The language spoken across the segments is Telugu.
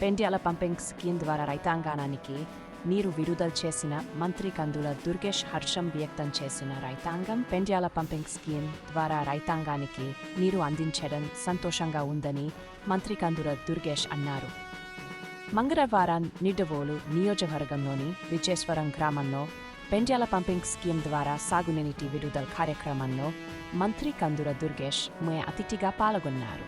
పెండ్యాల పంపింగ్ స్కీమ్ ద్వారా రైతాంగానికి నీరు విడుదల చేసిన మంత్రి కందుల దుర్గేష్ హర్షం వ్యక్తం చేసిన రైతాంగం పెండ్యాల పంపింగ్ స్కీమ్ ద్వారా రైతాంగానికి నీరు అందించడం సంతోషంగా ఉందని మంత్రి కందుల దుర్గేష్ అన్నారు. మంగళవారం నిడవోలు నియోజకవర్గంలోని విజేశ్వరం గ్రామంలో పెండ్యాల పంపింగ్ స్కీమ్ ద్వారా సాగునీటి విడుదల కార్యక్రమంలో మంత్రి కందుల దుర్గేష్ మే అతిథిగా పాల్గొన్నారు.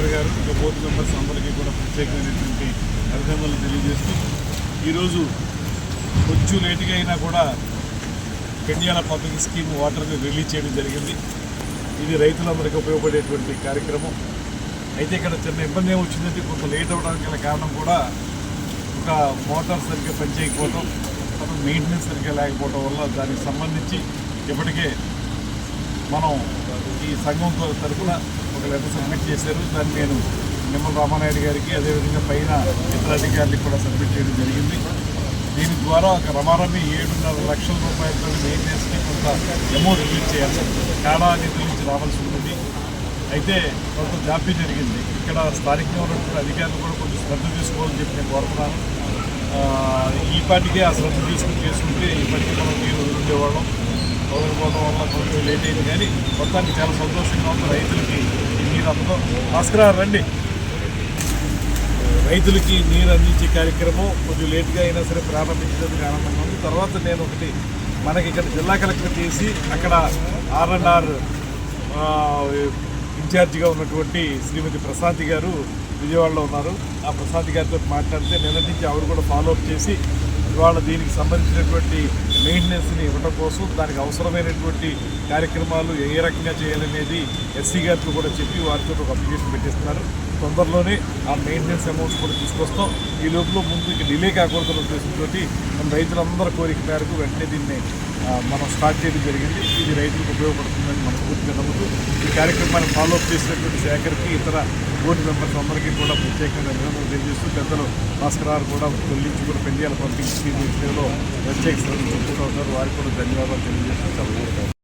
శేఖర్ గారు ఇంకా బోర్డు మెంబర్స్ అందరికీ కూడా ప్రత్యేకమైనటువంటి అభినందనలు తెలియజేస్తూ ఈరోజు కొంచెం లేటుగా అయినా కూడా పెండియాల పంపింగ్ స్కీమ్ వాటర్ని రిలీజ్ చేయడం జరిగింది. ఇది రైతులందరికీ ఉపయోగపడేటువంటి కార్యక్రమం. అయితే ఇక్కడ చిన్న ఇబ్బంది ఏమొచ్చిందంటే కొంత లేట్ అవ్వడానికి గల కారణం కూడా ఒక మోటార్ సరిగ్గా పనిచేయకపోవడం తర్వాత మెయింటెనెన్స్ సరిగ్గా లేకపోవడం వల్ల దానికి సంబంధించి ఇప్పటికే మనం ఈ సంఘం తరఫున ఒక లెటర్ సబ్మిట్ చేశారు. దాన్ని నేను నిమ్మ రామానాయుడు గారికి అదేవిధంగా పైన ఇతర అధికారులకు కూడా సబ్మిట్ చేయడం జరిగింది. దీని ద్వారా ఒక రమారమి ఏడున్నర లక్షల రూపాయలతో మెయింటెనెన్స్కి కొంత అమౌంట్ రిలీజ్ చేయాలి. కాడా నిధుల నుంచి రావాల్సి ఉంటుంది. అయితే కొంత జాప్యం జరిగింది. ఇక్కడ స్థానికంగా ఉన్నటువంటి అధికారులు కూడా కొంచెం శ్రద్ధ తీసుకోవాలని చెప్పి నేను కోరుతున్నాను ఆ, ఈ పాటికే ఆ శ్రద్ధ తీసుకుని చేసుకుంటే ఈ పాటికి మనం నీరు వదిలిండేవాళ్ళం వదిలిపోవడం వల్ల కొంచెం లేట్ అయింది కానీ మొత్తానికి చాలా సంతోషంగా ఉంది. రైతులకి ఈ భాస్కర్ రండి. రైతులకి నీరు అందించే కార్యక్రమం కొంచెం లేట్గా అయినా సరే ప్రారంభించడానికి ఆనందంగా ఉంది. తర్వాత నేను ఒకటి మనకి ఇక్కడ జిల్లా కలెక్టర్ చేసి అక్కడ ఆర్ఎన్ఆర్ ఇన్ఛార్జిగా ఉన్నటువంటి శ్రీమతి ప్రశాంతి గారు విజయవాడలో ఉన్నారు. ఆ ప్రశాంతి గారితో మాట్లాడితే నిన్న నుంచి ఆవిడ కూడా ఫాలోఅప్ చేసి ఇవాళ దీనికి సంబంధించినటువంటి మెయింటెనెన్స్ని ఇవ్వడం కోసం దానికి అవసరమైనటువంటి కార్యక్రమాలు ఏ రకంగా చేయాలనేది ఎస్సీ గారికి కూడా చెప్పి వారితో ఒక అప్లికేషన్ పెట్టిస్తున్నారు. తొందరలోనే ఆ మెయింటెనెన్స్ అమౌంట్స్ కూడా తీసుకొస్తాం. ఈ లోపల ముందు ఇక డిలే కాకూడదన్న ఉద్దేశంతో మన రైతులందరి కోరిక మేరకు వెంటనే దీన్ని మనం స్టార్ట్ చేయడం జరిగింది. ఇది రైతులకు ఉపయోగపడుతుందని మనస్ఫూర్తిగా నమ్ముతూ ఈ కార్యక్రమాన్ని ఫాలో అప్ చేసినటువంటి శేఖర్కి ఇతర బోర్డు మెంబర్స్ అందరికీ కూడా ప్రత్యేకంగా నిరంతరం తెలియజేస్తూ పెద్దలు భాస్కరారు కూడా తొలగించి కూడా పెళ్ళి పంపించి విషయంలో ప్రత్యేక శ్రద్ధ చూపుతూ ఉన్నారు. వారికి కూడా ధన్యవాదాలు తెలియజేస్తూ చాలా